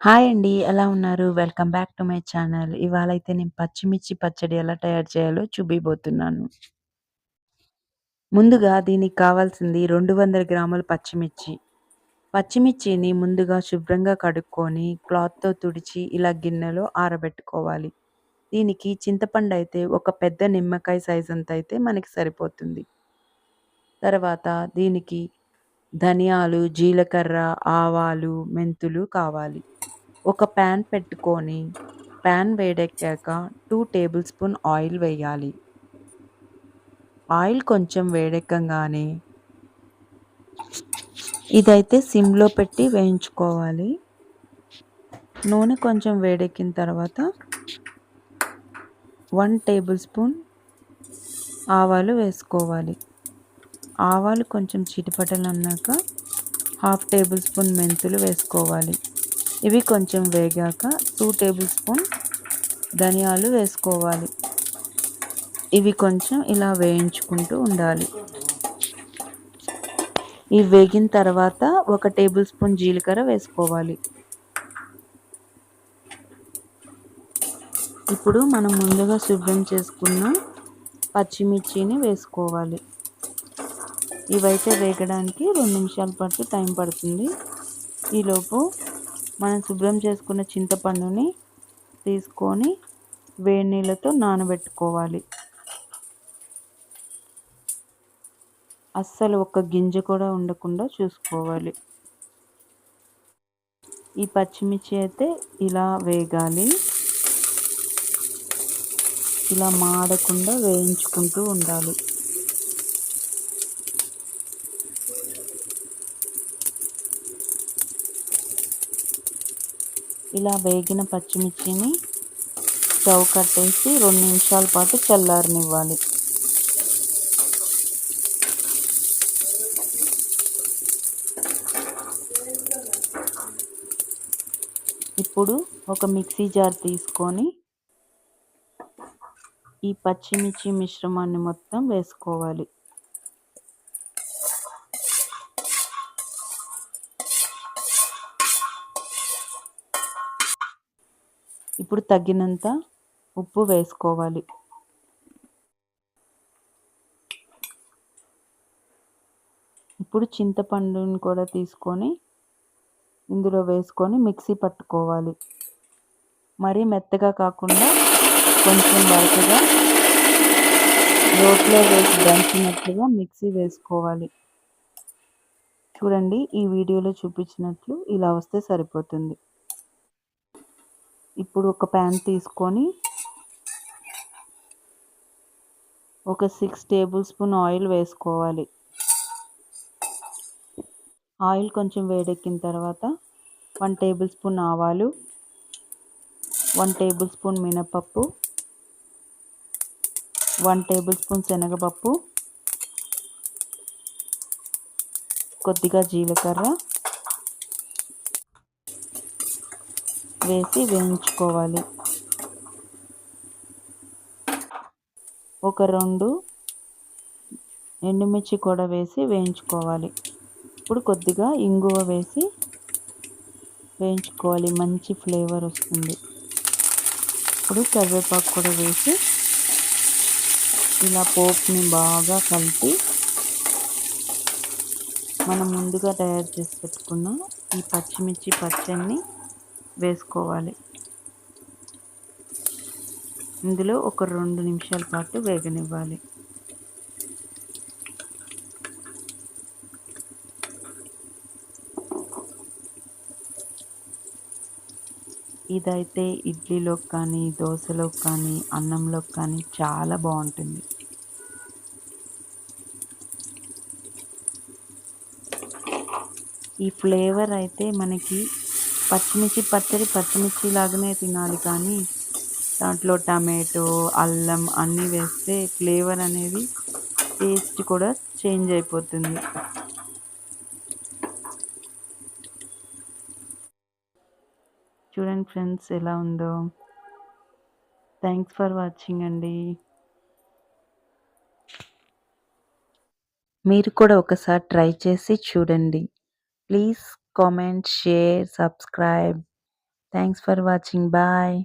Hi అండి. ఎలా ఉన్నారు? Welcome back to my channel. ఇవాళైతే నేను పచ్చిమిర్చి పచ్చడి ఎలా తయారు చేయాలో చూపియబోతున్నాను. ముందుగా దీనికి కావాల్సింది 200 గ్రాముల పచ్చిమిర్చి. పచ్చిమిర్చిని ముందుగా శుభ్రంగా కడుక్కొని క్లాత్‌తో తుడిచి ఇలా గిన్నెలో ఆరబెట్టుకోవాలి. దీనికి చింతపండు అయితే ఒక పెద్ద నిమ్మకాయ సైజ్ అంతా అయితే మనకి సరిపోతుంది. తర్వాత దీనికి ధనియాలు, జీలకర్ర, ఆవాలు, మెంతులు కావాలి. ఒక ప్యాన్ పెట్టుకొని ప్యాన్ వేడెక్కాక టూ టేబుల్ స్పూన్ ఆయిల్ వేయాలి. ఆయిల్ కొంచెం వేడెక్కగానే ఇదైతే సిమ్‌లో పెట్టి వేయించుకోవాలి. నూనె కొంచెం వేడెక్కిన తర్వాత వన్ టేబుల్ స్పూన్ ఆవాలు వేసుకోవాలి. ఆవాలు కొంచెం చిటపటలన్నాక హాఫ్ టేబుల్ స్పూన్ మెంతులు వేసుకోవాలి. ఇవి కొంచెం వేగాక టూ టేబుల్ స్పూన్ ధనియాలు వేసుకోవాలి. ఇవి కొంచెం ఇలా వేయించుకుంటూ ఉండాలి. ఇవి వేగిన తర్వాత ఒక టేబుల్ స్పూన్ జీలకర్ర వేసుకోవాలి. ఇప్పుడు మనం ముందుగా శుభ్రం చేసుకున్న పచ్చిమిర్చిని వేసుకోవాలి. ఇవైతే వేగడానికి రెండు నిమిషాల పాటు టైం పడుతుంది. ఈలోపు మనం శుభ్రం చేసుకున్న చింతపండుని తీసుకొని వేడి నీళ్ళతో నానబెట్టుకోవాలి. అస్సలు ఒక్క గింజ కూడా ఉండకుండా చూసుకోవాలి. ఈ పచ్చిమిర్చి అయితే ఇలా వేగాలి. ఇలా మాడకుండా వేయించుకుంటూ ఉండాలి. ఇలా వేగిన పచ్చిమిర్చిని స్టవ్ కట్టేసి రెండు నిమిషాల పాటు చల్లారనివ్వాలి. ఇప్పుడు ఒక మిక్సీ జార్ తీసుకొని ఈ పచ్చిమిర్చి మిశ్రమాన్ని మొత్తం వేసుకోవాలి. ఇప్పుడు తగినంత ఉప్పు వేసుకోవాలి. ఇప్పుడు చింతపండుని కూడా తీసుకొని ఇందులో వేసుకొని మిక్సీ పట్టుకోవాలి. మరీ మెత్తగా కాకుండా కొంచెం వరకుగా రోట్లో వేసి దంచినట్లుగా మిక్సీ వేసుకోవాలి. చూడండి ఈ వీడియోలో చూపించినట్లు ఇలా వస్తే సరిపోతుంది. ఇప్పుడు ఒక ప్యాన్ తీసుకొని ఒక సిక్స్ టేబుల్ స్పూన్ ఆయిల్ వేసుకోవాలి. ఆయిల్ కొంచెం వేడెక్కిన తర్వాత వన్ టేబుల్ స్పూన్ ఆవాలు, వన్ టేబుల్ స్పూన్ మినపప్పు, వన్ టేబుల్ స్పూన్ శనగపప్పు, కొద్దిగా జీలకర్ర వేసి వేయించుకోవాలి. ఒక రెండు ఎండుమిర్చి కూడా వేసి వేయించుకోవాలి. ఇప్పుడు కొద్దిగా ఇంగువ వేసి వేయించుకోవాలి. మంచి ఫ్లేవర్ వస్తుంది. ఇప్పుడు కరివేపాకు కూడా వేసి ఇలా పోపుని బాగా కలిపి మనం ముందుగా తయారు చేసి పెట్టుకున్న ఈ పచ్చిమిర్చి పచ్చడిని వేసుకోవాలి. ఇందులో ఒక రెండు నిమిషాల పాటు వేగనివ్వాలి. ఇదైతే ఇడ్లీలోకి కానీ, దోశలోకి కానీ, అన్నంలోకి కానీ చాలా బాగుంటుంది ఈ ఫ్లేవర్ అయితే మనకి పచ్చిమిర్చి పచ్చడి పచ్చిమిర్చి లాగానే తినాలి కానీ దాంట్లో టమాటో, అల్లం అన్నీ వేస్తే ఫ్లేవర్ అనేది టేస్ట్ కూడా చేంజ్ అయిపోతుంది. చూడండి ఫ్రెండ్స్ ఎలా ఉందో. థ్యాంక్స్ ఫర్ వాచింగ్ అండి. మీరు కూడా ఒకసారి ట్రై చేసి చూడండి. Please comment, share, subscribe. Thanks for watching bye